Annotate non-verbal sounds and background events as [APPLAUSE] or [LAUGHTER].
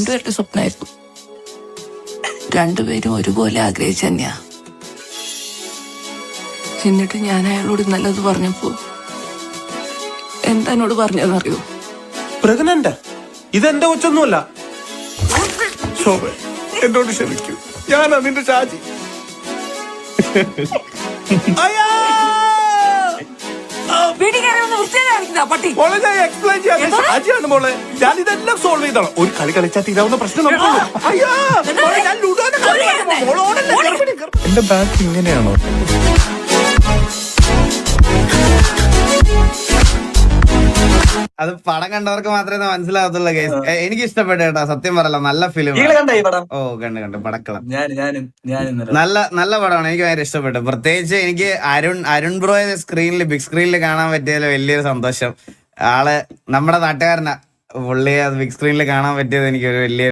രണ്ടുപേരുടെ സ്വപ്നമായിരുന്നു രണ്ടുപേരും ഒരുപോലെ ആഗ്രഹിച്ച തന്നെയാ എന്നിട്ട് ഞാൻ അയാളോട് നല്ലത് പറഞ്ഞപ്പോ എന്താ എന്നോട് പറഞ്ഞതെന്നറിയോ? പ്രഗ്നന്റ് ഇതെന്റെ കൊച്ചൊന്നുമല്ല. ശോഭ എന്നോട് ക്ഷമിക്കൂ. ഞാൻ അതിന്റെ ഷാജി. [LAUGHS] അയ്യാ! പട്ടി? മോളെ ഞാൻ എക്സ്പ്ലെയിൻ ചെയ്യാം. ഷാജിയാണ് മോളെ. ഞാൻ ഇതെല്ലാം സോൾവ് ചെയ്തോളാം. ഒരു കളി കളിച്ചാൽ തീരാവുന്ന പ്രശ്നം നമുക്കുള്ളൂ. അയ്യാ! മോളെ, ഞാൻ. എന്റെ ബാക്ക് ഇങ്ങനെയാണോ? അത് പടം കണ്ടവർക്ക് മാത്രമേ മനസ്സിലാവത്തുള്ളൂ കേസ് എനിക്ക് ഇഷ്ടപ്പെട്ടു കേട്ടോ. സത്യം പറയല്ല നല്ല ഫിലിം ഓ കണ്ട് കണ്ട്. പടക്കളം. നല്ല നല്ല പടമാണ്. എനിക്ക് ഭയങ്കര ഇഷ്ടപ്പെട്ടു. പ്രത്യേകിച്ച് എനിക്ക് അരുൺ അരുൺ ബ്രോയെ സ്ക്രീനിൽ ബിഗ് സ്ക്രീനിൽ കാണാൻ പറ്റിയതിൽ വലിയൊരു സന്തോഷം. ആൾ നമ്മുടെ നാട്ടുകാരനാ. പുള്ളിയെ ബിഗ് സ്ക്രീനിൽ കാണാൻ പറ്റിയത് എനിക്ക് ഒരു വലിയ